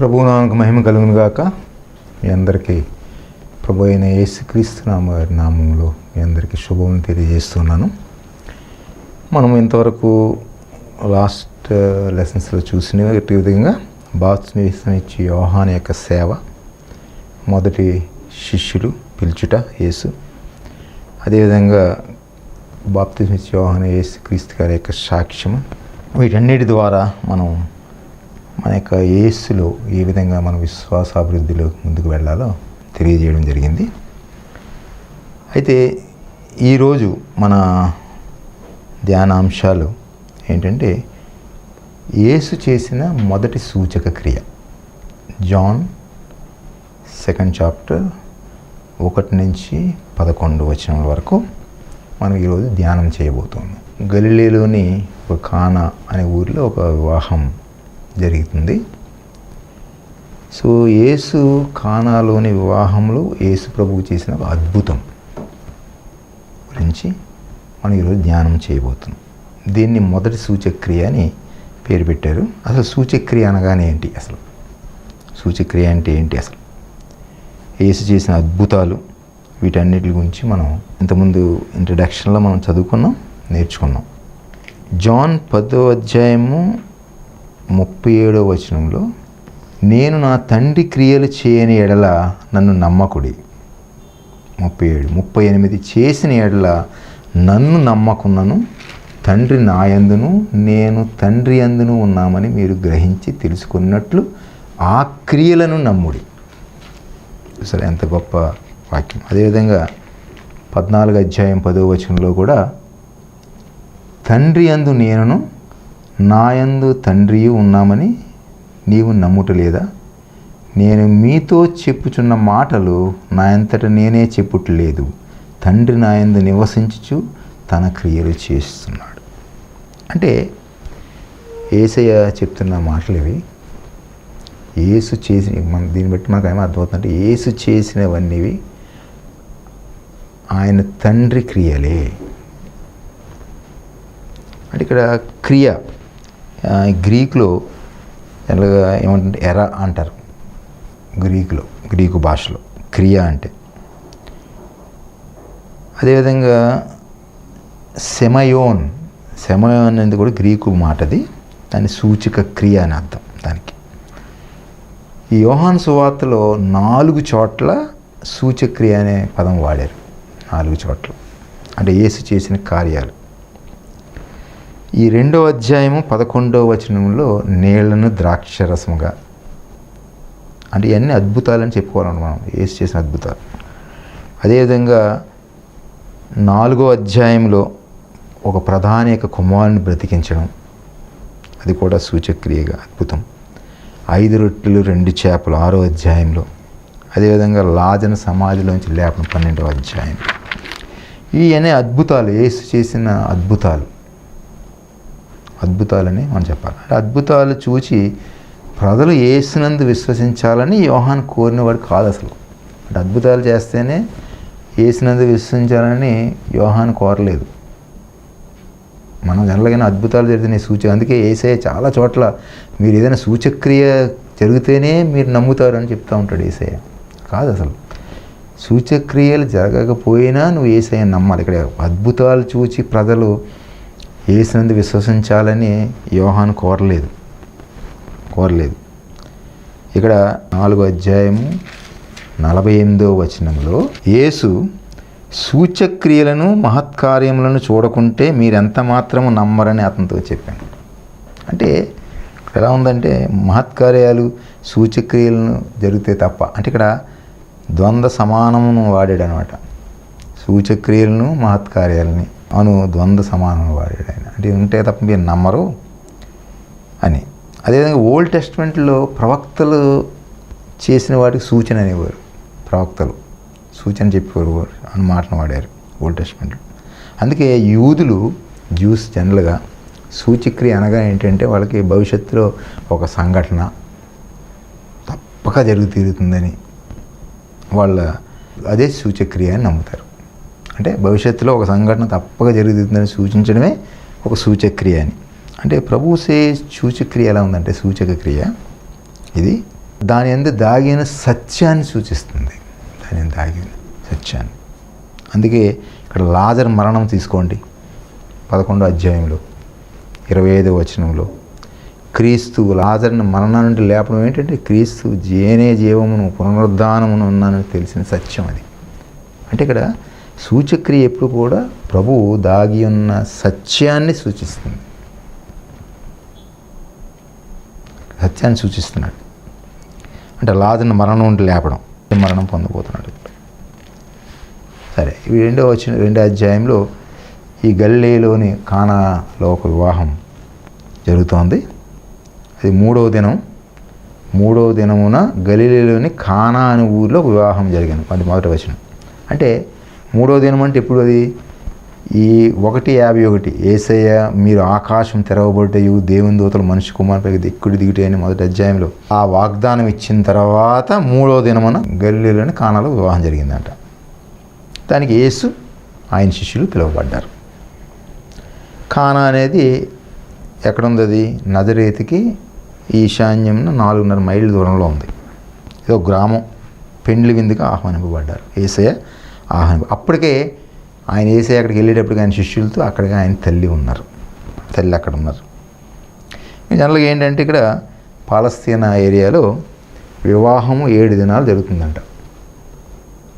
ప్రభునామకు మహిమ కలుగును గాక. మీ అందరికీ ప్రభు అయిన యేసుక్రీస్తు నామ నామంలో మీ అందరికీ శుభం తెలియజేస్తున్నాను. మనం ఇంతవరకు లాస్ట్ లెసన్స్లో చూసిన విధంగా బాప్తిస్మం ఇచ్చి యోహాన్ యొక్క సేవ. మొదటి శిష్యులు పిలుచుట యేసు. అదేవిధంగా బాప్తిస్మ ఇచ్చి యోహాన్ యేసు క్రీస్తు గారి యొక్క సాక్ష్యము. వీటన్నిటి ద్వారా మనం మన యొక్క ఏసులో ఏ విధంగా మన విశ్వాసాభివృద్ధిలో ముందుకు వెళ్ళాలో తెలియజేయడం జరిగింది. అయితే ఈరోజు మన ధ్యానాంశాలు ఏంటంటే యేసు చేసిన మొదటి సూచక క్రియ. జాన్ సెకండ్ చాప్టర్ ఒకటి నుంచి పదకొండు వచనం వరకు మనం ఈరోజు ధ్యానం చేయబోతున్నాం. గలిలేలోని ఒక కానా అనే ఊరిలో ఒక వివాహం జరుగుతుంది సో యేసు ఖానాలోని వివాహంలో యేసు ప్రభువు చేసిన ఒక అద్భుతం గురించి మనం ఈరోజు ధ్యానం చేయబోతున్నాం. దీన్ని మొదటి సూచక్రియ అని పేరు పెట్టారు. అసలు సూచక్రియ అనగానే ఏంటి అసలు? సూచక్రియ అంటే ఏంటి అసలు? యేసు చేసిన అద్భుతాలు వీటన్నిటి గురించి మనం ఇంతకుముందు ఇంట్రడక్షన్లో మనం చదువుకున్నాం నేర్చుకున్నాం. జాన్ పదో అధ్యాయము ముప్పై ఏడో వచనంలో నేను నా తండ్రి క్రియలు చేయని ఎడల నన్ను నమ్మకుడి. ముప్పై ఏడు ముప్పై ఎనిమిది చేసిన ఎడల నన్ను నమ్మకున్నను తండ్రి నాయందును నేను తండ్రి అందును ఉన్నామని మీరు గ్రహించి తెలుసుకున్నట్లు ఆ క్రియలను నమ్ముడి. సరే ఎంత గొప్ప వాక్యం. అదేవిధంగా పద్నాలుగు అధ్యాయం పదో వచనంలో కూడా తండ్రి అందు నేనును నాయందు తండ్రియు ఉన్నామని నీవు నమ్ముటలేదా? నేను మీతో చెప్పుచున్న మాటలు నాయంతట నేనే చెప్పుటలేదు. తండ్రి నాయందు నివసించుచు తన క్రియలు చేస్తున్నాడు. అంటే ఏసయ్య చెప్తున్న మాటలు ఇవి. ఏసు చేసిన మన దీన్ని బట్టి మనకు ఏమో అర్థమవుతుందంటే ఏసు చేసినవన్నీవి ఆయన తండ్రి క్రియలే. అంటే ఇక్కడ క్రియ గ్రీకులో ఎలాగా ఏమంటే ఎర అంటారు. గ్రీకులో గ్రీకు భాషలో. క్రియ అంటే. అదేవిధంగా సెమయోన్ సెమయోన్ అనేది కూడా గ్రీకు మాటది. దాని సూచిక క్రియ అని అర్థం దానికి. ఈ యోహాన్ సువార్తలో నాలుగు చోట్ల సూచక్రియ అనే పదం వాడారు. నాలుగు చోట్ల. అంటే ఏసు చేసిన కార్యాలు. ఈ రెండవ అధ్యాయము పదకొండవ వచనంలో నీళ్ళను ద్రాక్షరసముగా. అంటే ఇవన్నీ అద్భుతాలని చెప్పుకోవాలన్నమాట మనం. ఏసు చేసిన అద్భుతాలు. అదేవిధంగా నాలుగో అధ్యాయంలో ఒక ప్రధాని యొక్క కుమారుని బ్రతికించడం. అది కూడా సూచక్రియగా అద్భుతం. ఐదు రొట్టెలు రెండు చేపలు ఆరో అధ్యాయంలో. అదేవిధంగా లాజన సమాధిలోంచి లేపన పన్నెండవ అధ్యాయం. ఇవన్నీ అద్భుతాలు. ఏసు చేసిన అద్భుతాలు. అద్భుతాలని మనం చెప్పాలి. అంటే అద్భుతాలు చూచి ప్రజలు ఏసునందు విశ్వసించాలని యోహాన్ కోరినవాడు కాదు అసలు. అంటే అద్భుతాలు చేస్తేనే ఏసినందు విశ్వసించాలని యోహాన్ కోరలేదు. మనం జనరల్గా అద్భుతాలు జరిగితే సూచన అందుకే ఏసే చాలా చోట్ల మీరు ఏదైనా సూచక్రియ జరిగితేనే మీరు నమ్ముతారు అని చెప్తూ ఉంటాడు ఏసయ్య. కాదు అసలు. సూచక్రియలు జరగకపోయినా నువ్వు ఏసయ్య నమ్మాలి. ఇక్కడ అద్భుతాలు చూచి ప్రజలు ఏసునందు విశ్వసించాలని యోహాను కోరలేదు. కోరలేదు. ఇక్కడ నాలుగో అధ్యాయము నలభై ఎనిమిదో వచనంలో యేసు సూచక్రియలను మహత్కార్యములను చూడకుంటే మీరెంత మాత్రము నమ్మరని అతనితో చెప్పాను. అంటే ఎలా ఉందంటే మహత్కార్యాలు సూచక్రియలను జరిగితే తప్ప. అంటే ఇక్కడ ద్వంద్వ సమానమును వాడాడు అనమాట సూచక్రియలను మహత్కార్యాలని. అను ద్వంద్వ సమానం వాడాడు ఆయన అంటే ఉంటే తప్ప మీరు నమ్మరు అని. అదేవిధంగా ఓల్డ్ టెస్ట్మెంట్లో ప్రవక్తలు చేసిన వాటికి సూచన అనేవారు. ప్రవక్తలు సూచన చెప్పేవారు అని మాటను వాడారు ఓల్డ్ టెస్ట్మెంట్లో. అందుకే యూదులు జ్యూస్ జనరల్గా సూచక్రియ అనగా ఏంటంటే వాళ్ళకి భవిష్యత్తులో ఒక సంఘటన తప్పక జరుగు తీరుతుందని వాళ్ళ అదే సూచక్రియ అని నమ్ముతారు. అంటే భవిష్యత్తులో ఒక సంఘటన తప్పక జరుగుతుందని సూచించడమే ఒక సూచక్రియ అని. అంటే ప్రభు సే సూచక్రియ ఎలా ఉందంటే సూచక క్రియ. ఇది దాని ఎందు దాగిన సత్యాన్ని సూచిస్తుంది. దాని దాగిన సత్యాన్ని. అందుకే ఇక్కడ లాజర్ మరణం తీసుకోండి. పదకొండో అధ్యాయంలో ఇరవై ఐదో వచనంలో. క్రీస్తు లాజర్ని మరణం నుండి లేపడం ఏంటంటే క్రీస్తు జేనే జీవమును పునరుద్ధానమును ఉన్నానని తెలిసిన సత్యం అది. అంటే ఇక్కడ సూచక్రియ ఎప్పుడు కూడా ప్రభువు దాగి ఉన్న సత్యాన్ని సూచిస్తుంది. సత్యాన్ని సూచిస్తున్నాడు. అంటే లాజర్ని మరణం నుండి లేపడం మరణం పొందబోతున్నాడు. సరే ఇవి రెండో వచ్చిన రెండో అధ్యాయంలో ఈ గల్లీలోని కానాలో ఒక వివాహం జరుగుతోంది. అది మూడవ దినం మూడవ దినమున గలీలోని కానా అనే ఊరిలో ఒక వివాహం జరిగింది. అది మొదటి వచనం. అంటే మూడో దినం అంటే ఇప్పుడు అది ఈ ఒకటి యాభై ఒకటి. ఏసయ్య మీరు ఆకాశం తెరవబడ్డయు దేవుని దూతలు మనిషి కుమారుపై దిక్కుడు దిగుటే అని మొదటి అధ్యాయంలో ఆ వాగ్దానం ఇచ్చిన తర్వాత మూడో దినమున గల్లీలోని కానాలో వివాహం జరిగిందంట. దానికి యేసు ఆయన శిష్యులు పిలువబడ్డారు. కానా అనేది ఎక్కడుంది అది నజరేతికి ఈశాన్యంన నాలుగున్నర మైళ్ళ దూరంలో ఉంది. ఇది ఒక గ్రామం. పెండ్లి విందుగా ఆహ్వానింపబడ్డారు. ఏసయ్య ఆహ్వానింప అప్పటికే ఆయన వేసే అక్కడికి వెళ్ళేటప్పటికి ఆయన శిష్యులతో అక్కడికి ఆయన తల్లి ఉన్నారు. తల్లి అక్కడ ఉన్నారు. జనరల్గా ఏంటంటే ఇక్కడ పాలస్తీనా ఏరియాలో వివాహము ఏడు దినాలు జరుగుతుందంట.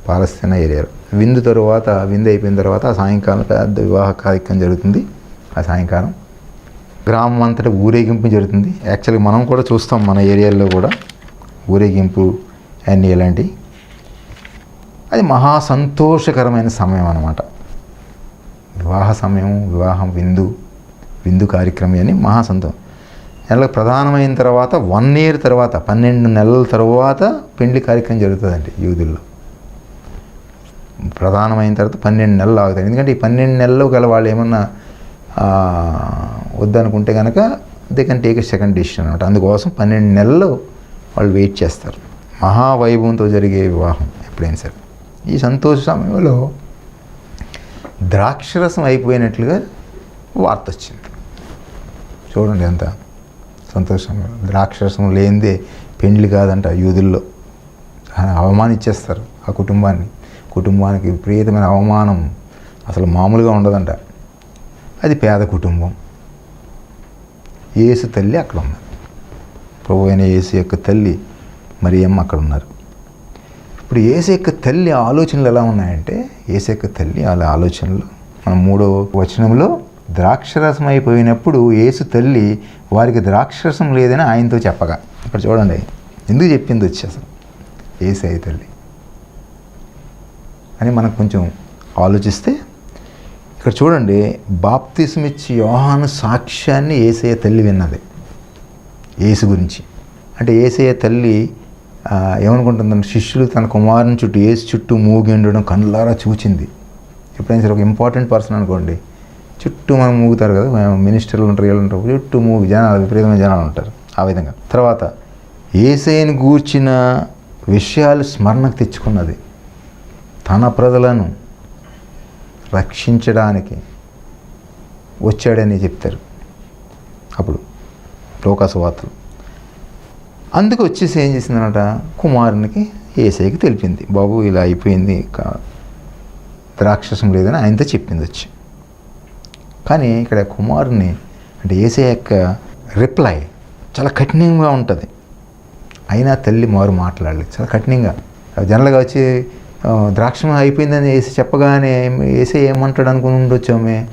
పాలస్తీనా ఏరియాలో. విందు తరువాత విందు అయిపోయిన తర్వాత ఆ సాయంకాలం పెద్ద వివాహ కార్యక్రమం జరుగుతుంది. ఆ సాయంకాలం గ్రామం అంతటా ఊరేగింపు జరుగుతుంది. యాక్చువల్గా మనం కూడా చూస్తాం మన ఏరియాలో కూడా ఊరేగింపు అన్నీ ఇలాంటివి అది మహా సంతోషకరమైన సమయం అన్నమాట. వివాహ సమయం వివాహం విందు విందు కార్యక్రమం అని మహా సంతోషం నెల ప్రధానమైన తర్వాత వన్ ఇయర్ తర్వాత పన్నెండు నెలల తర్వాత పెండ్లి కార్యక్రమం జరుగుతుందండి యూదుల్లో. ప్రధానమైన తర్వాత పన్నెండు నెలలు ఆగుతాయి. ఎందుకంటే ఈ పన్నెండు నెలలు గల వాళ్ళు ఏమన్నా వద్దనుకుంటే కనుక they can take a second decision అనమాట అందుకోసం పన్నెండు నెలలు వాళ్ళు వెయిట్ చేస్తారు. మహావైభవంతో జరిగే వివాహం ఎప్పుడైనా సరే. ఈ సంతోష సమయంలో ద్రాక్షరసం అయిపోయినట్లుగా వార్త వచ్చింది. చూడండి ఎంత సంతోషం ద్రాక్షరసం లేనిదే పెండ్లి కాదంట యూదుల్లో. అవమానిచ్చేస్తారు ఆ కుటుంబాన్ని. కుటుంబానికి విపరీతమైన అవమానం. అసలు మామూలుగా ఉండదంట. అది పేద కుటుంబం. ఏసు తల్లి అక్కడ ఉన్నారు ప్రభు అయిన యేసు యొక్క తల్లి మరి ఏం అక్కడ ఉన్నారు ఇప్పుడు ఏసేక తల్లి ఆలోచనలు ఎలా ఉన్నాయంటే ఏసేక తల్లి వాళ్ళ ఆలోచనలు. మన మూడో వచనంలో ద్రాక్షరసం అయిపోయినప్పుడు ఏసు తల్లి వారికి ద్రాక్షరసం లేదని ఆయనతో చెప్పగా. ఇప్పుడు చూడండి ఎందుకు చెప్పింది వచ్చి అసలు? ఏసఐ తల్లి. అని మనం కొంచెం ఆలోచిస్తే ఇక్కడ చూడండి బాప్తిస్మిచ్చి యోహాను సాక్ష్యాన్ని ఏసయ్య తల్లి విన్నది. ఏసు గురించి. అంటే ఏసయ్య తల్లి ఏమనుకుంటుందంటే శిష్యులు తన కుమారుని చుట్టూ ఏసు చుట్టూ మూగి ఉండడం కళ్ళారా చూచింది. ఎప్పుడైనా సరే ఒక ఇంపార్టెంట్ పర్సన్ అనుకోండి. చుట్టూ మనం మూగుతారు కదా మినిస్టర్లు ఉంటారు వీళ్ళు ఉంటారు చుట్టూ మూగి జనాలు విపరీతమైన జనాలు ఉంటారు ఆ విధంగా. తర్వాత ఏసైని గూర్చిన విషయాలు స్మరణకు తెచ్చుకున్నది తన ప్రజలను రక్షించడానికి వచ్చాడని చెప్తారు. అప్పుడు లోకాసు వార్తలు అందుకు వచ్చేసి ఏం చేసిందనమాట? కుమారునికి ఏసైకి తెలిపింది. బాబు ఇలా అయిపోయింది. ద్రాక్షసం లేదని ఆయనతో చెప్పింది వచ్చి. కానీ ఇక్కడ కుమారుని అంటే ఏసై యొక్క రిప్లై చాలా కఠినంగా ఉంటుంది. అయినా తల్లి మారు మాట్లాడలేదు. చాలా కఠినంగా. జనరల్గా వచ్చి ద్రాక్షం అయిపోయిందని వేసి చెప్పగానే వేసే ఏమంటాడు అనుకుని ఉండొచ్చామే.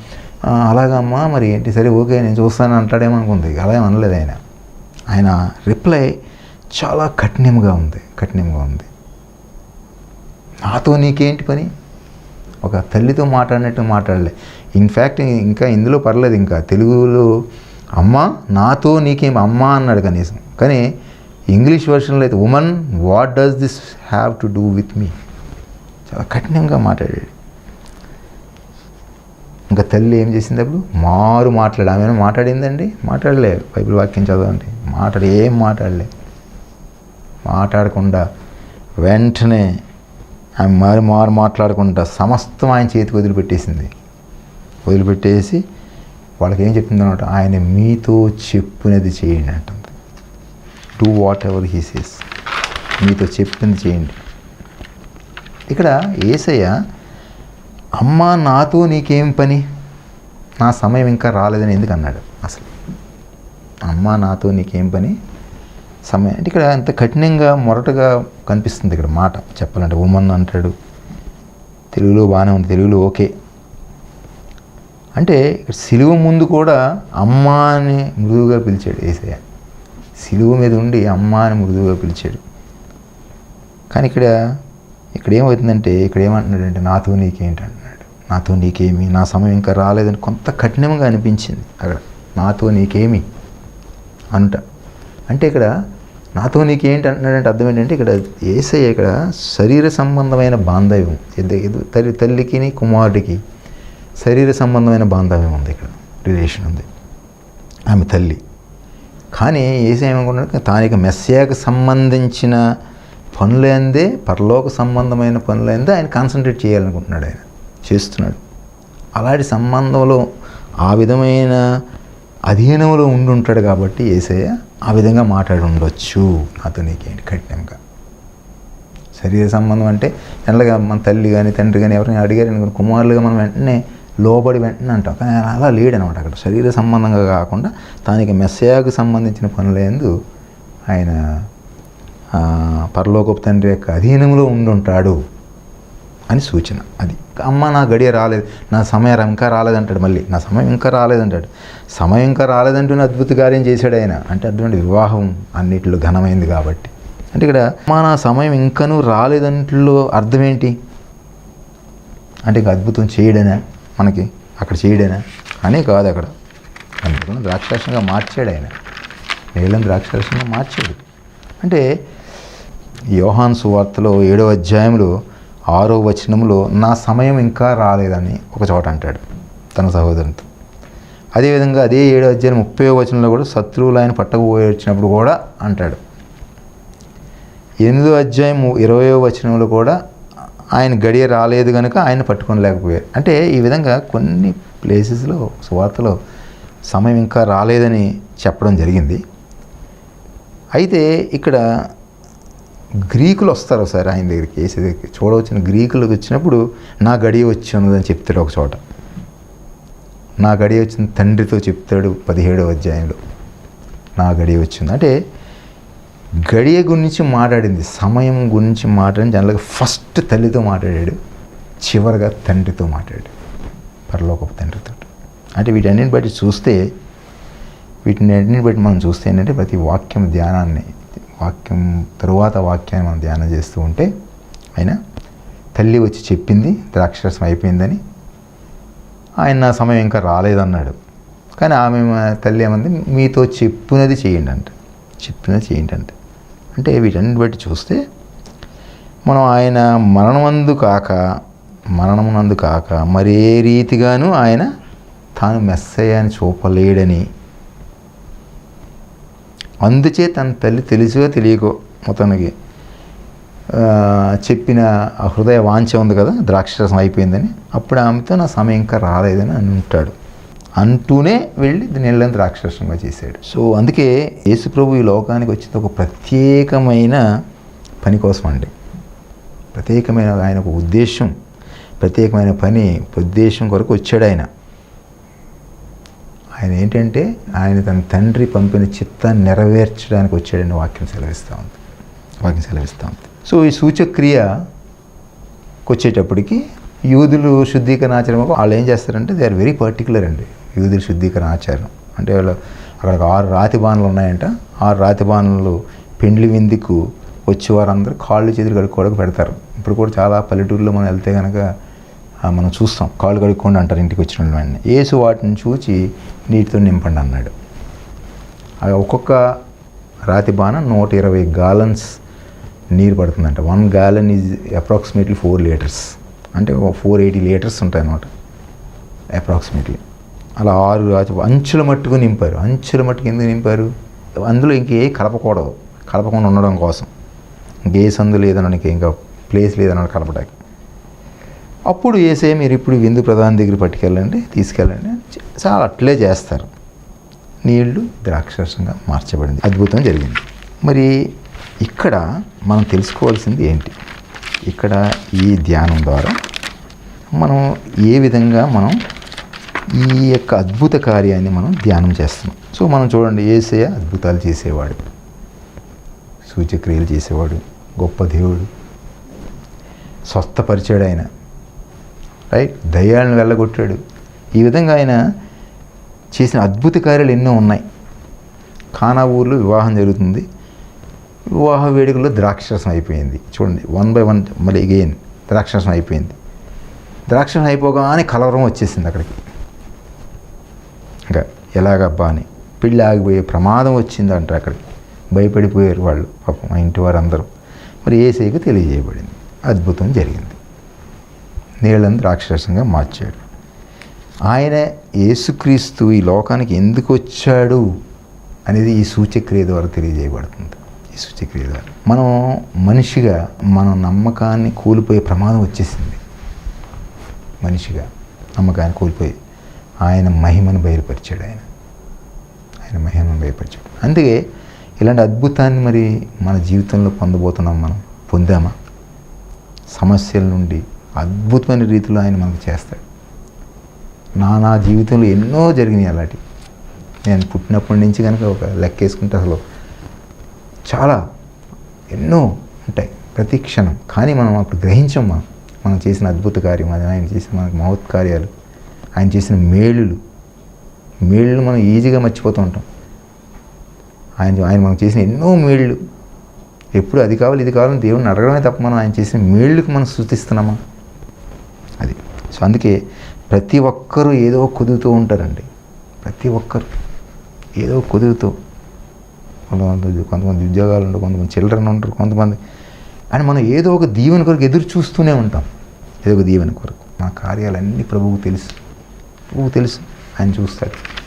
"ఆ, అలాగమ్మా మరి ఏంటి? సరే ఓకే నేను చూస్తాను అంటాడేమనుకుంది అలా ఏమనలేదు అనలేదు ఆయన. ఆయన రిప్లై చాలా కఠినంగా ఉంది కఠినంగా ఉంది. నాతో నీకేంటి పని? ఒక తల్లితో మాట్లాడినట్టు మాట్లాడలే. ఇన్ఫ్యాక్ట్ ఇంకా ఇందులో పర్లేదు ఇంకా. తెలుగులో అమ్మ నాతో నీకేం అమ్మ అన్నాడు కనీసం. కానీ ఇంగ్లీష్ వర్షన్లో అయితే woman what does this have to do with me చాలా కఠినంగా మాట్లాడాడు. ఇంకా తల్లి ఏం చేసింది అప్పుడు? మారు మాట్లాడు. ఆమె మాట్లాడిందండి? మాట్లాడలే. బైబిల్ వాక్యం చదవండి. మాట్లాడి. ఏం మాట్లాడలే. మాట్లాడకుండా వెంటనే ఆమె మారు మారు మాట్లాడకుండా సమస్తం ఆయన చేతికి వదిలిపెట్టేసింది. వదిలిపెట్టేసి వాళ్ళకి ఏం చెప్తుంది అనమాట ఆయన మీతో చెప్పినది చేయండి అంటుంది. Do whatever he says మీతో చెప్పింది చేయండి. ఇక్కడ ఏసయ్య అమ్మ నాతో నీకేం పని? నా సమయం ఇంకా రాలేదని ఎందుకు అన్నాడు అసలు? అమ్మ నాతో నీకేం పని? సమయం. అంటే ఇక్కడ అంత కఠినంగా మొరటగా కనిపిస్తుంది ఇక్కడ మాట. చెప్పాలంటే ఉమన్ అంటాడు. తెలుగులో బాగానే ఉంది. తెలుగులో ఓకే. అంటే ఇక్కడ సిలువ ముందు కూడా అమ్మ అని మృదువుగా పిలిచాడు ఏసయ్య. సిలువ మీద ఉండి అమ్మ అని మృదువుగా పిలిచాడు. కానీ ఇక్కడ ఇక్కడ ఏమవుతుందంటే ఇక్కడ ఏమంటున్నాడంటే నాతో నీకేంటి అంటున్నాడు. నాతో నీకేమి? నా సమయం ఇంకా రాలేదని కొంత కఠినంగా అనిపించింది అక్కడ. నాతో నీకేమి? అంట. అంటే ఇక్కడ నాతో నీకేంటి అంటున్నాడంటే అర్థం ఏంటంటే ఇక్కడ ఏసయ్య ఇక్కడ శరీర సంబంధమైన బాంధవ్యం. తల్లి తల్లికి కుమారుడికి శరీర సంబంధమైన బాంధవ్యం ఉంది ఇక్కడ. రిలేషన్ ఉంది. ఆమె తల్లి. కానీ ఏసై ఏమనుకుంటున్నాడు తానిక మెస్సియాకు సంబంధించిన పనులందే పరలోక సంబంధమైన పనులందే ఆయన కాన్సన్ట్రేట్ చేయాలనుకుంటున్నాడు ఆయన. చేస్తున్నాడు. అలాంటి సంబంధంలో ఆ విధమైన అధీనంలో ఉండి ఉంటాడు కాబట్టి ఏసయ్య ఆ విధంగా మాట్లాడి ఉండొచ్చు నాతో నీకేంటి కఠినంగా. శరీర సంబంధం అంటే జనరల్గా మన తల్లి కానీ తండ్రి కానీ ఎవరైనా అడిగారు అనుకుని కుమారులుగా మనం వెంటనే లోబడి వెంటనే అంటాం. కానీ అలా లేడనమాట అక్కడ. శరీర సంబంధంగా కాకుండా తానికి మెస్సయాకు సంబంధించిన పనులందు ఆయన పరలోకపు తండ్రి యొక్క అధీనంలో ఉండుంటాడు అని సూచన అది. అమ్మ నా గడియ రాలేదు. నా సమయం ఇంకా రాలేదంటాడు మళ్ళీ. నా సమయం ఇంకా రాలేదంటాడు. సమయం ఇంకా రాలేదంటూనే అద్భుత కార్యం చేశాడు ఆయన. అంటే అటువంటి వివాహం అన్నిటిలో ఘనమైంది కాబట్టి. అంటే ఇక్కడ అమ్మ నా సమయం ఇంకనూ రాలేదంట్లో అర్థం ఏంటి అంటే ఇంకా అద్భుతం చేయడేనా? మనకి అక్కడ చేయడనా? అనే కాదు అక్కడ. అందుకని ద్రాక్షరసంగా మార్చాడు ఆయన. నీళ్ళని ద్రాక్షరసంగా మార్చాడు. అంటే యోహాన్ సువార్తలో ఏడో అధ్యాయంలో ఆరో వచనంలో నా సమయం ఇంకా రాలేదని ఒక చోట అంటాడు తన సహోదరునితో. అదేవిధంగా అదే ఏడో అధ్యాయం ముప్పై వచనంలో కూడా శత్రువులు ఆయన పట్టకపోయి వచ్చినప్పుడు కూడా అంటాడు. ఎనిమిదో అధ్యాయం ఇరవయో వచనంలో కూడా ఆయన గడియ రాలేదు కనుక ఆయన పట్టుకొని లేకపోయారు అంటే ఈ విధంగా కొన్ని ప్లేసెస్లో సువార్తలో సమయం ఇంకా రాలేదని చెప్పడం జరిగింది. అయితే ఇక్కడ గ్రీకులు వస్తారు ఒకసారి ఆయన దగ్గరికి ఏసీ దగ్గరికి. చూడవచ్చిన గ్రీకులు వచ్చినప్పుడు నా గడియ వచ్చి ఉన్నదని చెప్తాడు ఒక చోట. నా గడియ వచ్చిన తండ్రితో చెప్తాడు పదిహేడవ అధ్యాయంలో. నా గడియ వచ్చింది. అంటే గడియ గురించి మాట్లాడింది సమయం గురించి మాట్లాడింది. అందులో ఫస్ట్ తల్లితో మాట్లాడాడు చివరిగా తండ్రితో మాట్లాడాడు పరలోకపు తండ్రితో. అంటే వీటన్నిటిని బట్టి చూస్తే వీటిని అన్నిటిని బట్టి మనం చూస్తే ఏంటంటే ప్రతి వాక్యం ధ్యానాన్ని వాక్యం తరువాత వాక్యాన్ని మనం ధ్యానం చేస్తూ ఉంటే ఆయన తల్లి వచ్చి చెప్పింది ద్రాక్షరసం అయిపోయిందని. ఆయన నా సమయం ఇంకా రాలేదన్నాడు. కానీ ఆమె తల్లి ఏమంది మీతో చెప్పినది చేయండి అంట చెప్పినది చేయండి అంట అంటే వీటన్నిటి బట్టి చూస్తే మనం ఆయన మరణమందు కాక మరణమునందు కాక మరే రీతిగాను ఆయన తాను మెస్సయ్యని చూపలేడని అందుచే తన తల్లి తెలుసుగా తెలియకో మొత్తానికి. చెప్పిన ఆ హృదయ వాంఛ ఉంది కదా ద్రాక్షరసం అయిపోయిందని. అప్పుడు ఆమెతో నా సమయం ఇంకా రాలేదని అని ఉంటాడు అంటూనే వెళ్ళి నీళ్ళని ద్రాక్షరసంగా చేశాడు. సో అందుకే యేసుప్రభు ఈ లోకానికి వచ్చింది ఒక ప్రత్యేకమైన పని కోసం అండి. ప్రత్యేకమైన ఆయన ఒక ఉద్దేశం ప్రత్యేకమైన పని ఉద్దేశం కొరకు వచ్చాడు ఆయన. ఆయన ఏంటంటే ఆయన తన తండ్రి పంపిన చిత్తాన్ని నెరవేర్చడానికి వచ్చాడని వాక్యం సెలవిస్తూ ఉంది. వాక్యం సెలవిస్తూ ఉంది. సో ఈ సూచక్రియకు వచ్చేటప్పటికి యూదులు శుద్ధీకరణ ఆచారం వాళ్ళు ఏం చేస్తారంటే దే ఆర్ వెరీ పర్టికులర్ అండి. యూదుల శుద్ధీకరణ ఆచారం. అంటే వాళ్ళు అక్కడ ఆరు రాతి బాణలు ఉన్నాయంట. ఆరు రాతి బాణలు పెండ్లి విందుకు వచ్చేవారందరూ కాళ్ళు చేతులు కడుక్కోవడానికి పెడతారు. ఇప్పుడు కూడా చాలా పల్లెటూరులో మనం వెళ్తే కనుక మనం చూస్తాం. కాళ్ళు కడుక్కోండి అంటారు ఇంటికి వచ్చిన ఆయన ఏసు వాటిని చూచి నీటితో నింపండి అన్నాడు. అవి ఒక్కొక్క రాతి బాణ నూట ఇరవై గాలన్స్ నీరు పడుతుందంట. One gallon is approximately four litres అంటే ఫోర్ ఎయిటీ లీటర్స్ ఉంటాయి అన్నమాట అప్రాక్సిమేట్లీ అలా ఆరు రాతి అంచుల మట్టుకు నింపారు. అంచుల మట్టుకు ఎందుకు నింపారు? అందులో ఇంకే కలపకూడదు. కలపకుండా ఉండడం కోసం. ఇంకే సందు లేదనడానికి ఇంకా ప్లేస్ లేదన్నాడు కలపడానికి. అప్పుడు వేసే మీరు ఇప్పుడు విందు ప్రధాని దగ్గర పట్టుకెళ్ళండి తీసుకెళ్ళండి చాలా అట్లే చేస్తారు. నీళ్ళు ద్రాక్షరసంగా మార్చబడింది. అద్భుతం జరిగింది. మరి ఇక్కడ మనం తెలుసుకోవాల్సింది ఏంటి? ఇక్కడ ఈ ధ్యానం ద్వారా మనం ఏ విధంగా మనం ఈ యొక్క అద్భుత కార్యాన్ని మనం ధ్యానం చేస్తున్నాం. సో మనం చూడండి ఏసయ అద్భుతాలు చేసేవాడు. సూచక్రియలు చేసేవాడు. గొప్ప దేవుడు. స్వస్థపరిచాడు ఆయన. రైట్ దయ్యాలను వెళ్ళగొట్టాడు. ఈ విధంగా ఆయన చేసిన అద్భుత కార్యాలు ఎన్నో ఉన్నాయి. ఖానా ఊర్లో వివాహం జరుగుతుంది. వివాహ వేడుకల్లో ద్రాక్షరసం అయిపోయింది. చూడండి వన్ బై వన్ మళ్ళీ అగైన్ ద్రాక్షరసం అయిపోయింది. ద్రాక్షరసం అయిపోగానే కలవరం వచ్చేసింది అక్కడికి. ఇంకా ఎలాగబ్బా అని పెళ్ళి ఆగిపోయే ప్రమాదం వచ్చింది అంటారు అక్కడికి. భయపడిపోయారు వాళ్ళు పాపం మా ఇంటి వారందరూ. మరి ఏసైకి తెలియజేయబడింది. అద్భుతం జరిగింది. నీళ్ళని ద్రాక్షరసంగా మార్చాడు. ఆయన యేసుక్రీస్తు ఈ లోకానికి ఎందుకు వచ్చాడు అనేది ఈ సూచక్రియ ద్వారా తెలియజేయబడుతుంది. ఈ సూచక్రియ ద్వారా. మనం మనిషిగా మన నమ్మకాన్ని కోల్పోయే ప్రమాదం వచ్చేసింది. మనిషిగా నమ్మకాన్ని కోల్పోయి ఆయన మహిమను బయలుపరిచాడు ఆయన. ఆయన మహిమను బయలుపరిచాడు. అందుకే ఇలాంటి అద్భుతాన్ని మరి మన జీవితంలో పొందబోతున్నాం మనం. పొందామా? సమస్యల నుండి అద్భుతమైన రీతిలో ఆయన మనకు చేస్తాడు. నా నా జీవితంలో ఎన్నో జరిగినాయి అలాంటివి నేను పుట్టినప్పటి నుంచి కనుక ఒక లెక్క వేసుకుంటే అసలు చాలా ఎన్నో ఉంటాయి. ప్రతి క్షణం. కానీ మనం అప్పుడు గ్రహించాం మనం. మనం చేసిన అద్భుత కార్యం అది. ఆయన చేసిన మనకు మహత్ కార్యాలు. ఆయన చేసిన మేలులు. మేళ్ళు మనం ఈజీగా మర్చిపోతూ ఉంటాం. ఆయన ఆయన మనం చేసిన ఎన్నో మేళ్ళు ఎప్పుడు అది కావాలి ఇది కావాలని దేవుడిని అడగడమే తప్ప మనం ఆయన చేసిన మేళ్ళకి మనం సృతిస్తున్నామా సో అందుకే ప్రతి ఒక్కరూ ఏదో కుదురుతూ ఉంటారండి. ప్రతి ఒక్కరు ఏదో కుదురుతూ కొంతమంది కొంతమంది ఉద్యోగాలు ఉంటారు కొంతమంది చిల్డ్రన్ ఉంటారు కొంతమంది అని మనం ఏదో ఒక దీవెన కొరకు ఎదురు చూస్తూనే ఉంటాం. ఏదో ఒక దీవెన కొరకు. మా కార్యాలన్నీ ప్రభువుకు తెలుసు. ప్రభువు తెలుసు. ఆయన చూస్తాడు.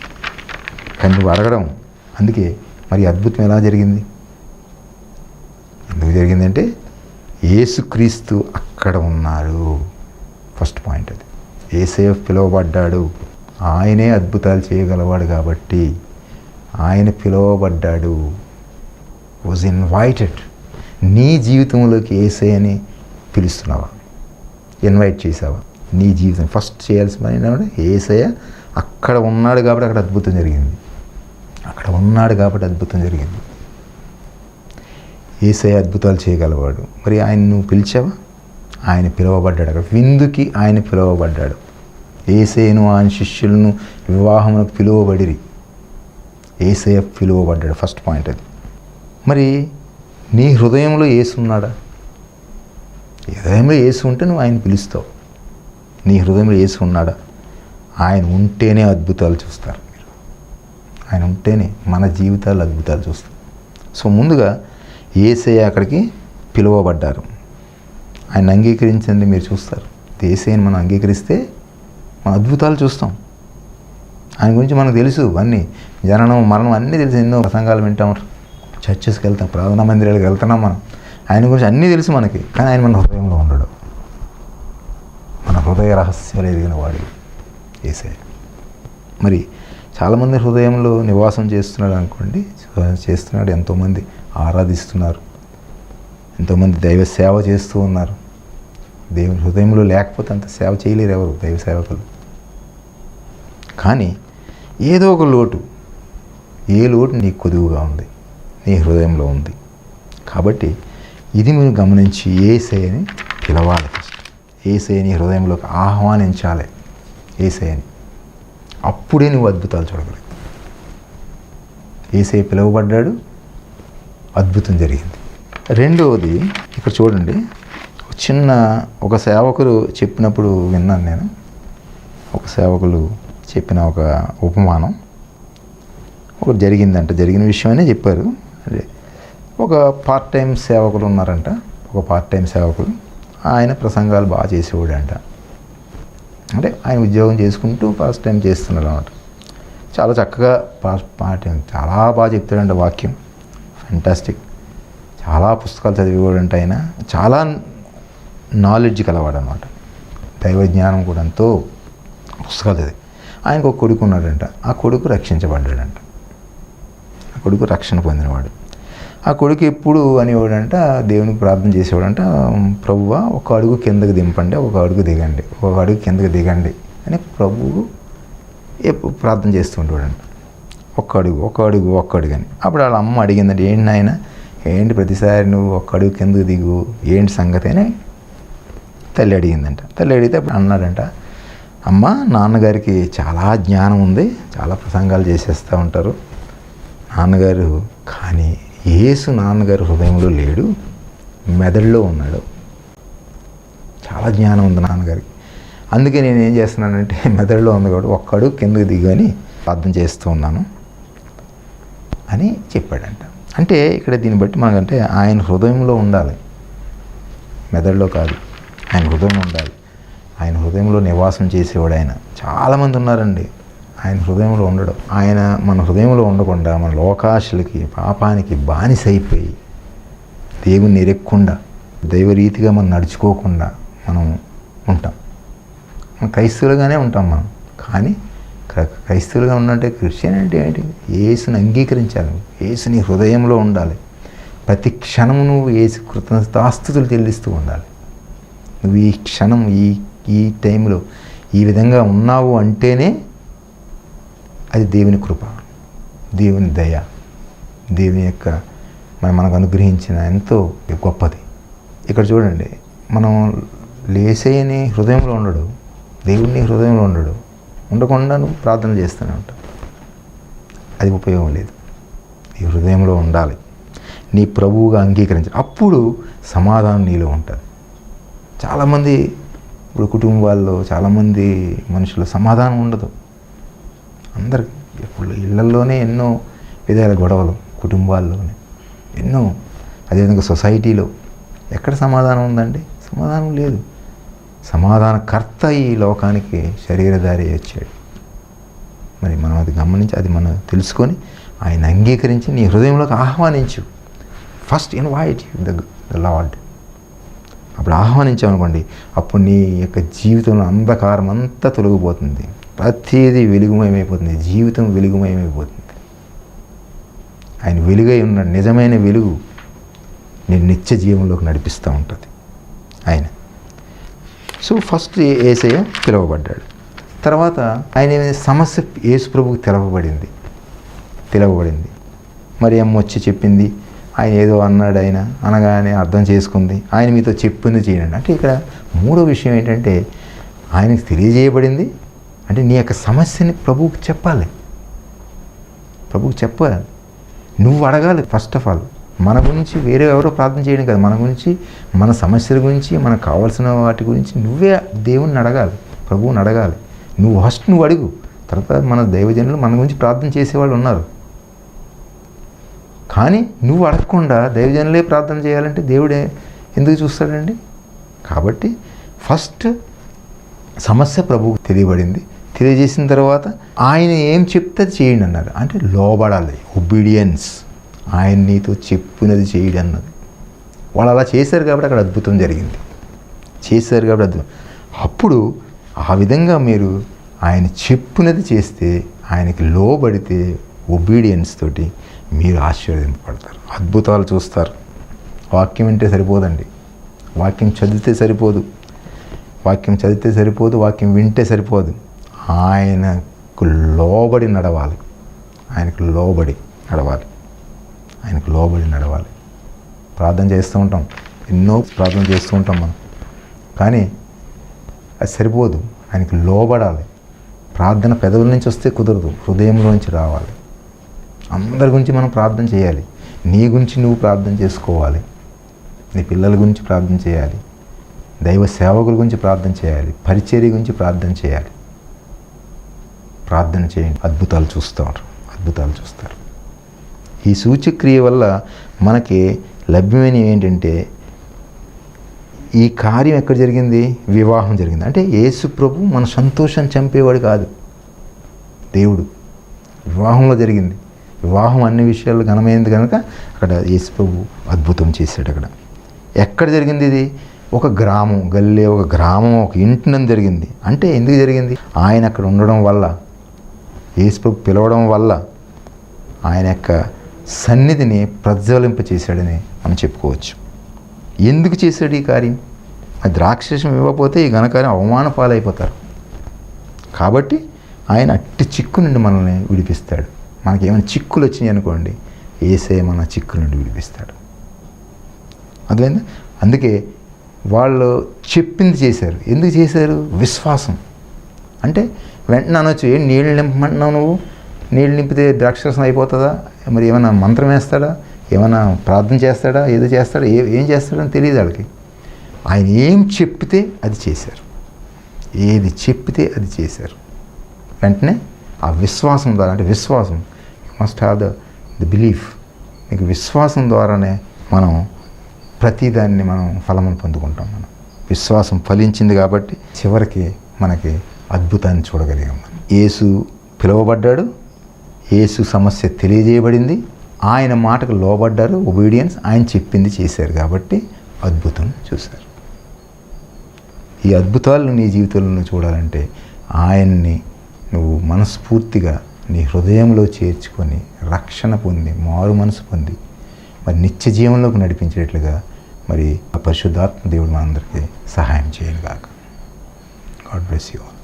కానీ నువ్వు అడగడం అందుకే మరి అద్భుతం ఎలా జరిగింది? ఎందుకు జరిగిందంటే యేసుక్రీస్తు అక్కడ ఉన్నారు. ఫస్ట్ పాయింట్ అది. ఏసేఫ్ పిలువబడ్డాడు. ఆయనే అద్భుతాలు చేయగలవాడు కాబట్టి ఆయన పిలువబడ్డాడు. వాజ్ ఇన్వైటెడ్ నీ జీవితంలోకి ఏసయ్యని పిలుస్తున్నావా? ఇన్వైట్ చేసావా నీ జీవితం ఫస్ట్ చేయాల్సిన పని ఏంటంటే ఏసయ్య అక్కడ ఉన్నాడు కాబట్టి అక్కడ అద్భుతం జరిగింది. అక్కడ ఉన్నాడు కాబట్టి అద్భుతం జరిగింది. ఏసయ్య అద్భుతాలు చేయగలవాడు. మరి ఆయన నువ్వు పిలిచావా? ఆయన పిలువబడ్డాడు. అక్కడ విందుకి ఆయన పిలువబడ్డాడు. ఏసేను ఆయన శిష్యులను వివాహమునకు పిలువబడిరి. ఏసే పిలువబడ్డాడు. ఫస్ట్ పాయింట్ అది. మరి నీ హృదయంలో ఏసున్నాడా హృదయంలో ఏసు ఉంటే నువ్వు ఆయన పిలుస్తావు. నీ హృదయంలో ఏసు ఉన్నాడా? ఆయన ఉంటేనే అద్భుతాలు చూస్తారు మీరు. ఆయన ఉంటేనే మన జీవితాలు అద్భుతాలు చూస్తారు. సో ముందుగా ఏసే అక్కడికి పిలువబడ్డారు. ఆయన అంగీకరించండి మీరు చూస్తారు. దేశాన్ని మనం అంగీకరిస్తే మన అద్భుతాలు చూస్తాం. ఆయన గురించి మనకు తెలుసు అన్నీ. జననం మరణం అన్నీ తెలుసు. ఎన్నో ప్రసంగాలు వింటాం. చర్చెస్కి వెళ్తాం ప్రార్థనా మందిరాలకు వెళ్తున్నాం మనం. ఆయన గురించి అన్నీ తెలుసు మనకి. కానీ ఆయన మన హృదయంలో ఉండడు. మన హృదయ రహస్యాలు ఎదిగిన వాడు ఏసే. మరి చాలామంది హృదయంలో నివాసం చేస్తున్నాడు అనుకోండి. చేస్తున్నాడు ఎంతోమంది ఆరాధిస్తున్నారు. ఎంతోమంది దైవ సేవ చేస్తూ ఉన్నారు. దేవుని హృదయంలో లేకపోతే అంత సేవ చేయలేరు ఎవరు దైవ సేవకులు. కానీ ఏదో ఒక లోటు ఏ లోటు నీకు కొదువుగా ఉంది నీ హృదయంలో ఉంది. కాబట్టి ఇది మీరు గమనించి ఏసైని పిలవాలి ఫస్ట్. ఏసైని హృదయంలోకి ఆహ్వానించాలి. ఏసైని. అప్పుడే నువ్వు అద్భుతాలు చూడగలుగుతావు ఏసై పిలువబడ్డాడు అద్భుతం జరిగింది. రెండవది ఇక్కడ చూడండి చిన్న ఒక సేవకులు చెప్పినప్పుడు విన్నాను నేను. ఒక సేవకులు చెప్పిన ఒక ఉపమానం. ఒకటి జరిగిందంట. జరిగిన విషయమనే చెప్పారు. అదే. ఒక పార్ట్ టైం సేవకులు ఉన్నారంట. ఒక పార్ట్ టైం సేవకులు ఆయన ప్రసంగాలు బాగా చేసేవాడు అంట అంటే ఆయన ఉద్యోగం చేసుకుంటూ పార్ట్ టైం చేస్తున్నాడు అనమాట చాలా చక్కగా పాస్ టైం చాలా బాగా చెప్తాడంట వాక్యం. ఫెంటాస్టిక్ చాలా పుస్తకాలు చదివేవాడంట ఆయన. చాలా నాలెడ్జ్ కలవాడు అనమాట దైవ జ్ఞానం కూడా ఎంతో పుస్తకాలు ఆయనకు ఒక కొడుకు ఉన్నాడంట. ఆ కొడుకు రక్షించబడ్డాడంట. ఆ కొడుకు రక్షణ పొందినవాడు. ఆ కొడుకు ఎప్పుడు అనేవాడంట దేవునికి ప్రార్థన చేసేవాడంట ప్రభువా ఒక అడుగు కిందకు దింపండి ఒక అడుగు దిగండి ఒక అడుగు కిందకి దిగండి అని ప్రభువు ఎప్పుడు ప్రార్థన చేస్తుంటాడంట ఒక్క అడుగు ఒక్క అడుగు ఒక్క అడుగు అని. అప్పుడు వాళ్ళ అమ్మ అడిగిందంటే ఏంటి నాయన ఏంటి ప్రతిసారి నువ్వు ఒక్క అడుగు కిందకు దిగు ఏంటి సంగతి అని తల్లి అడిగిందంట తల్లి అడిగితే అప్పుడు అన్నాడంట అమ్మ నాన్నగారికి చాలా జ్ఞానం ఉంది చాలా ప్రసంగాలు చేసేస్తూ ఉంటారు. నాన్నగారు కానీ యేసు నాన్నగారు హృదయంలో లేడు మెదడులో ఉన్నాడు. చాలా జ్ఞానం ఉంది నాన్నగారికి. అందుకే నేను ఏం చేస్తున్నానంటే మెదడులో ఉంది కాబట్టి ఒక్కడు కిందకి దిగని ప్రార్థన చేస్తూ ఉన్నాను అని చెప్పాడంట. అంటే ఇక్కడ దీన్ని బట్టి మనకంటే ఆయన హృదయంలో ఉండాలి. మెదడులో కాదు. ఆయన హృదయం ఉండాలి. ఆయన హృదయంలో నివాసం చేసేవాడు ఆయన. చాలామంది ఉన్నారండి. ఆయన హృదయంలో ఉండడం. ఆయన మన హృదయంలో ఉండకుండా మన లోకాశలకి పాపానికి బానిసైపోయి దేవుని ఎరక్కుండా దైవరీతిగా మనం నడుచుకోకుండా మనం ఉంటాం. మనం క్రైస్తవులుగానే ఉంటాం మనం. కానీ క్రైస్తవులుగా ఉన్నట్టే క్రిస్టియన్ అంటే ఏంటి? ఏసుని అంగీకరించాలి. ఏసుని హృదయంలో ఉండాలి. ప్రతి క్షణము నువ్వు ఏసు కృతజ్ఞతాస్తుతులు చెల్లిస్తూ ఉండాలి. నువ్వు ఈ క్షణం ఈ ఈ టైంలో ఈ విధంగా ఉన్నావు అంటేనే అది దేవుని కృప దేవుని దయ. దేవుని యొక్క మనం మనకు అనుగ్రహించిన ఎంతో గొప్పది. ఇక్కడ చూడండి మనం లేసేయని హృదయంలో ఉండడు దేవుని హృదయంలో ఉండడు. ఉండకుండా నువ్వు ప్రార్థన చేస్తూనే ఉంటావు. అది ఉపయోగం లేదు. నీ హృదయంలో ఉండాలి. నీ ప్రభువుగా అంగీకరించాలి. అప్పుడు సమాధానం నీలో ఉంటుంది. చాలామంది ఇప్పుడు కుటుంబాల్లో చాలామంది మనుషులు సమాధానం ఉండదు. అందరికి ఇప్పుడు ఇళ్ళలోనే ఎన్నో విధాల గొడవలు కుటుంబాల్లోనే. ఎన్నో అదేవిధంగా సొసైటీలో ఎక్కడ సమాధానం ఉందండి? సమాధానం లేదు. సమాధానకర్త ఈ లోకానికి శరీరధారి వచ్చాడు. మరి మనం అది గమనించి అది మనం తెలుసుకొని ఆయన అంగీకరించి నీ హృదయంలోకి ఆహ్వానించు. First invite the the Lord అప్పుడు ఆహ్వానించామనుకోండి అప్పుడు నీ యొక్క జీవితంలో అంధకారం అంతా తొలగిపోతుంది. ప్రతిదీ వెలుగుమయమైపోతుంది. జీవితం వెలుగుమయమైపోతుంది. ఆయన వెలుగై ఉన్న నిజమైన వెలుగు నేను నిత్య జీవంలోకి నడిపిస్తూ ఉంటుంది. ఆయన. సో ఫస్ట్ ఏసయ్య పిలువబడ్డాడు. తర్వాత ఆయన సమస్య యేసు ప్రభుకు తెలవబడింది. తెలవబడింది. మరి అమ్మ వచ్చి చెప్పింది ఆయన ఏదో అన్నాడు ఆయన అనగానే అర్థం చేసుకుంది. ఆయన మీతో చెప్పింది చేయండి. అంటే ఇక్కడ మూడో విషయం ఏంటంటే ఆయనకు తెలియజేయబడింది. అంటే నీ యొక్క సమస్యని ప్రభువుకి చెప్పాలి. ప్రభువుకి చెప్పాలి. నువ్వు అడగాలి ఫస్ట్ ఆఫ్ ఆల్ మన గురించి వేరే ఎవరో ప్రార్థన చేయడం కాదు. మన గురించి మన సమస్యల గురించి మనకు కావాల్సిన వాటి గురించి నువ్వే దేవుణ్ణి అడగాలి. ప్రభువుని అడగాలి. నువ్వు ఫస్ట్ నువ్వు అడుగు. తర్వాత మన దైవజనులు మన గురించి ప్రార్థన చేసేవాళ్ళు ఉన్నారు. కానీ నువ్వు అడగకుండా దైవజనులే ప్రార్థన చేయాలంటే దేవుడే ఎందుకు చూస్తాడండి? కాబట్టి ఫస్ట్ సమస్య ప్రభువుకు తెలియబడింది. తెలియజేసిన తర్వాత ఆయన ఏం చెప్తే అది చేయండి అన్నారు. అంటే లోబడాలి ఒబీడియన్స్ ఆయన నీతో చెప్పినది చేయడం అన్నది. వాళ్ళు అలా చేశారు కాబట్టి అక్కడ అద్భుతం జరిగింది. చేశారు కాబట్టి అద్భుతం. అప్పుడు ఆ విధంగా మీరు ఆయన చెప్పినది చేస్తే ఆయనకి లోబడితే ఒబీడియన్స్ తోటి మీరు ఆశీర్వదింపబడతారు అద్భుతాలు చూస్తారు. వాక్యం వింటే సరిపోదండి. వాక్యం చదివితే సరిపోదు. వాక్యం చదివితే సరిపోదు. వాక్యం వింటే సరిపోదు. ఆయనకు లోబడి నడవాలి. ఆయనకు లోబడి నడవాలి. ఆయనకు లోబడి నడవాలి. ప్రార్థన చేస్తూ ఉంటాం. ఎన్నో ప్రార్థన చేస్తూ ఉంటాం మనం. కానీ అది సరిపోదు. ఆయనకు లోబడాలి. ప్రార్థన పెదవుల నుంచి వస్తే కుదరదు. హృదయంలో నుంచి రావాలి. అందరి గురించి మనం ప్రార్థన చేయాలి. నీ గురించి నువ్వు ప్రార్థన చేసుకోవాలి. నీ పిల్లల గురించి ప్రార్థన చేయాలి. దైవ సేవకుల గురించి ప్రార్థన చేయాలి. పరిచర్య గురించి ప్రార్థన చేయాలి. ప్రార్థన చేయండి. అద్భుతాలు చూస్తారు అద్భుతాలు చూస్తారు ఈ సూచక్రియ వల్ల మనకి లభ్యమైనవి ఏంటంటే ఈ కార్యం ఎక్కడ జరిగింది? వివాహం జరిగింది. అంటే యేసు ప్రభు మన సంతోషం చంపేవాడు కాదు. దేవుడు. వివాహంలో జరిగింది. వివాహం అన్ని విషయాలు ఘనమైంది కనుక అక్కడ యేసుప్రభు అద్భుతం చేశాడు అక్కడ. ఎక్కడ జరిగింది ఇది? ఒక గ్రామం గల్లే ఒక గ్రామం ఒక ఇంటినం జరిగింది. అంటే ఎందుకు జరిగింది? ఆయన అక్కడ ఉండడం వల్ల యేసుప్రభు పిలవడం వల్ల ఆయన యొక్క సన్నిధిని ప్రజ్వలింప చేశాడని మనం చెప్పుకోవచ్చు. ఎందుకు చేశాడు ఈ కార్యం? ఆ ద్రాక్షసం ఇవ్వకపోతే ఈ ఘనకార్యం అవమాన పాలైపోతారు. కాబట్టి ఆయన అట్టి చిక్కు నుండి మనల్ని విడిపిస్తాడు. మనకి ఏమైనా చిక్కులు వచ్చినాయి అనుకోండి ఏసే మన చిక్కుల నుండి విడిపిస్తాడు. అర్థమైందా? అందుకే వాళ్ళు చెప్పింది చేశారు. ఎందుకు చేశారు? విశ్వాసం. అంటే వెంటనే అనొచ్చు ఏం నీళ్ళు నింపమంటున్నావు నువ్వు? నీళ్ళు నింపితే ద్రాక్షరసం అయిపోతుందా? మరి ఏమైనా మంత్రం వేస్తాడా? ఏమైనా ప్రార్థన చేస్తాడా? ఏదో చేస్తాడా? ఏ ఏం చేస్తాడని తెలియదు వాళ్ళకి. ఆయన ఏం చెప్తే అది చేశారు. ఏది చెప్పితే అది చేశారు. వెంటనే ఆ విశ్వాసం ద్వారా అంటే విశ్వాసం must have the the belief మీకు విశ్వాసం ద్వారానే మనం ప్రతిదాన్ని మనం ఫలమును పొందుకుంటాం మనం. విశ్వాసం ఫలించింది కాబట్టి చివరికి మనకి అద్భుతాన్ని చూడగలిగాం మనం. యేసు పిలువబడ్డాడు. యేసు సమస్య తెలియజేయబడింది. ఆయన మాటకు లోబడ్డారు. ఒబీడియన్స్ ఆయన చెప్పింది చేశారు కాబట్టి అద్భుతం చూశారు. ఈ అద్భుతాలను నీ జీవితంలో చూడాలంటే ఆయన్ని నువ్వు మనస్ఫూర్తిగా నీ హృదయంలో చేర్చుకొని రక్షణ పొంది మారు మనసు పొంది మరి నిత్య జీవంలోకి నడిపించేట్లుగా మరి ఆ పరిశుద్ధాత్మ దేవుడు మనందరికీ సహాయం చేయను గాక గాడ్ బ్లెస్ యూ ఆల్